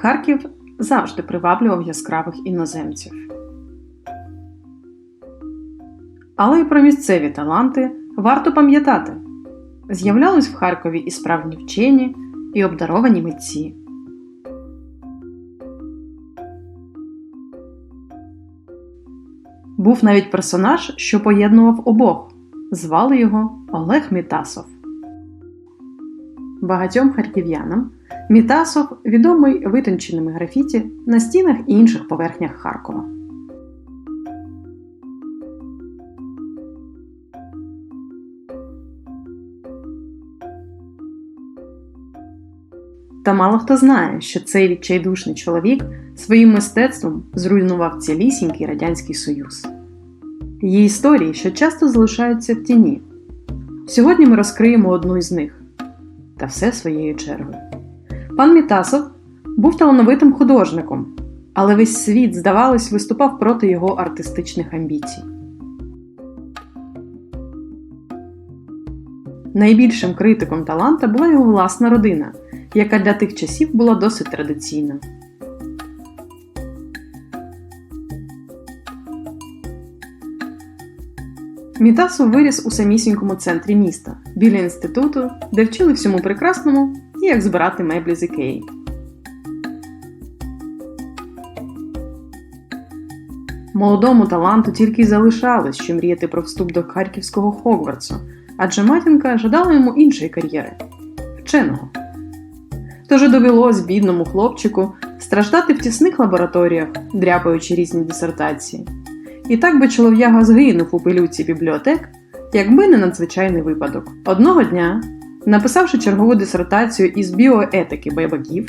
Харків завжди приваблював яскравих іноземців. Але й про місцеві таланти варто пам'ятати. З'являлись в Харкові і справжні вчені, і обдаровані митці. Був навіть персонаж, що поєднував обох. Звали його Олег Мітасов. Багатьом харків'янам Мітасов відомий витонченими графіті на стінах і інших поверхнях Харкова. Та мало хто знає, що цей відчайдушний чоловік своїм мистецтвом зруйнував цілісінький Радянський Союз. Є історії, що часто залишаються в тіні. Сьогодні ми розкриємо одну із них та все своєю чергою. Пан Мітасов був талановитим художником, але весь світ, здавалось, виступав проти його артистичних амбіцій. Найбільшим критиком таланта була його власна родина, яка для тих часів була досить традиційна. Мітасов виріс у самісінькому центрі міста, біля інституту, де вчили всьому прекрасному як збирати меблі з ікеї. Молодому таланту тільки й залишалось, що мріяти про вступ до харківського Хогвартсу, адже матінка жадала йому іншої кар'єри вченого. Тож довелось бідному хлопчику страждати в тісних лабораторіях, дряпаючи різні дисертації. І так би чолов'яга згинув у пилюці бібліотек, якби не надзвичайний випадок. Одного дня, написавши чергову дисертацію із біоетики байбаків,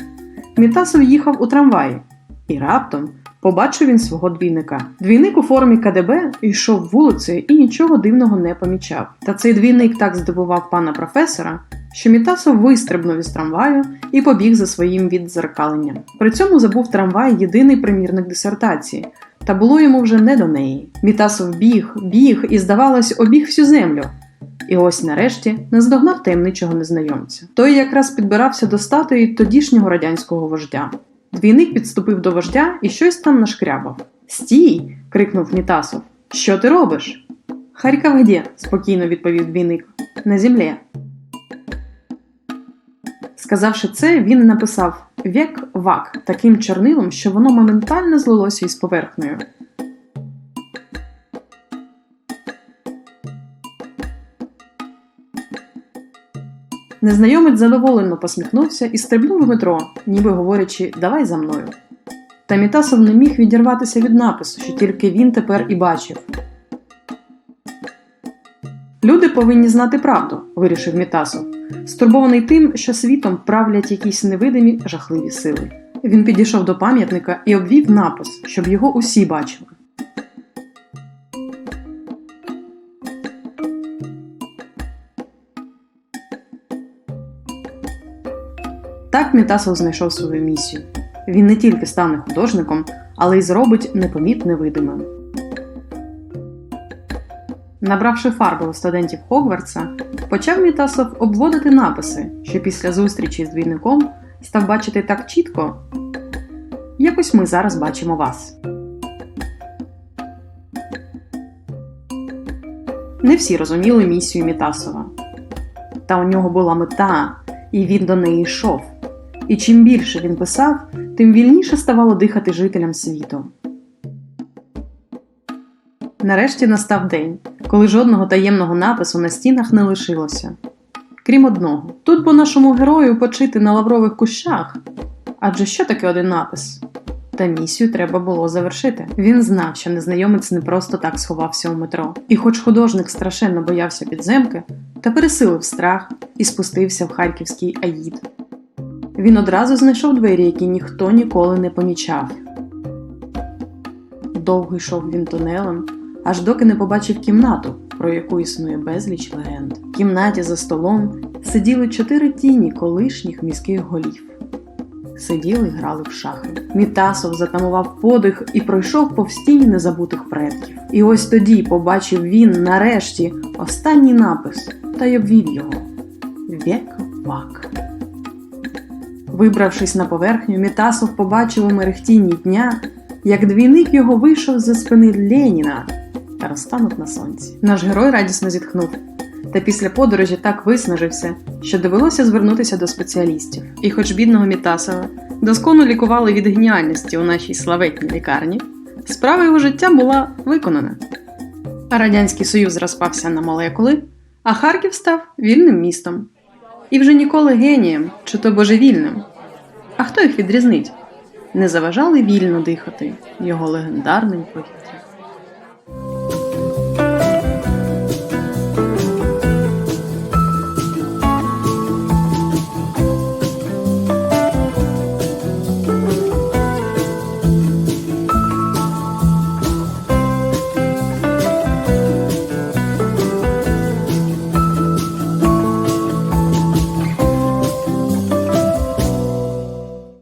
Мітасов їхав у трамваї і раптом побачив він свого двійника. Двійник у формі КДБ йшов вулицею і нічого дивного не помічав. Та цей двійник так здивував пана професора, що Мітасов вистрибнув із трамваю і побіг за своїм віддзеркаленням. При цьому забув трамвай єдиний примірник дисертації. Та було йому вже не до неї. Мітасов біг, біг і, здавалось, обіг всю землю. І ось нарешті наздогнав таємничого незнайомця. Той якраз підбирався до статуї тодішнього радянського вождя. Двійник підступив до вождя і щось там нашкрябав. Стій. крикнув Мітасов. Що ти робиш? Харька где? спокійно відповів двійник. На землі. Сказавши це, він написав век вак таким чорнилом, що воно моментально злилося із поверхнею. Незнайомець задоволено посміхнувся і стрибнув в метро, ніби говорячи Давай за мною. Та Мітасов не міг відірватися від напису, що тільки він тепер і бачив. Люди повинні знати правду, вирішив Мітасов, стурбований тим, що світом правлять якісь невидимі жахливі сили. Він підійшов до пам'ятника і обвів напис, щоб його усі бачили. Так Мітасов знайшов свою місію. Він не тільки стане художником, але й зробить непоміт невидимим. Набравши фарби у студентів Хогвартса, почав Мітасов обводити написи, що після зустрічі з двійником став бачити так чітко, якось ми зараз бачимо вас. Не всі розуміли місію Мітасова. Та у нього була мета, і він до неї йшов. І чим більше він писав, тим вільніше ставало дихати жителям світу. Нарешті настав день, коли жодного таємного напису на стінах не лишилося. Крім одного, тут по нашому герою почити на лаврових кущах. Адже що таке один напис? Та місію треба було завершити. Він знав, що незнайомець не просто так сховався у метро. І, хоч художник страшенно боявся підземки, та пересилив страх і спустився в харківський аїд. Він одразу знайшов двері, які ніхто ніколи не помічав. Довго йшов він тунелем, аж доки не побачив кімнату, про яку існує безліч легенд. В кімнаті за столом сиділи чотири тіні колишніх міських голів. Сиділи й грали в шахи. Мітасов затамував подих і пройшов повз тіні незабутих предків. І ось тоді побачив він нарешті останній напис та й обвів його Век вак. Вибравшись на поверхню, Мітасов побачив у мерехтінні дня, як двійник його вийшов за спини Леніна та розтанув на сонці. Наш герой радісно зітхнув. Та після подорожі так виснажився, що довелося звернутися до спеціалістів. І, хоч бідного Мітасова доскону лікували від геніальності у нашій славетній лікарні, справа його життя була виконана. Радянський Союз розпався на молекули, а Харків став вільним містом. І вже ніколи генієм чи то божевільним. А хто їх відрізнить? Не заважали вільно дихати його легендарним повітрям.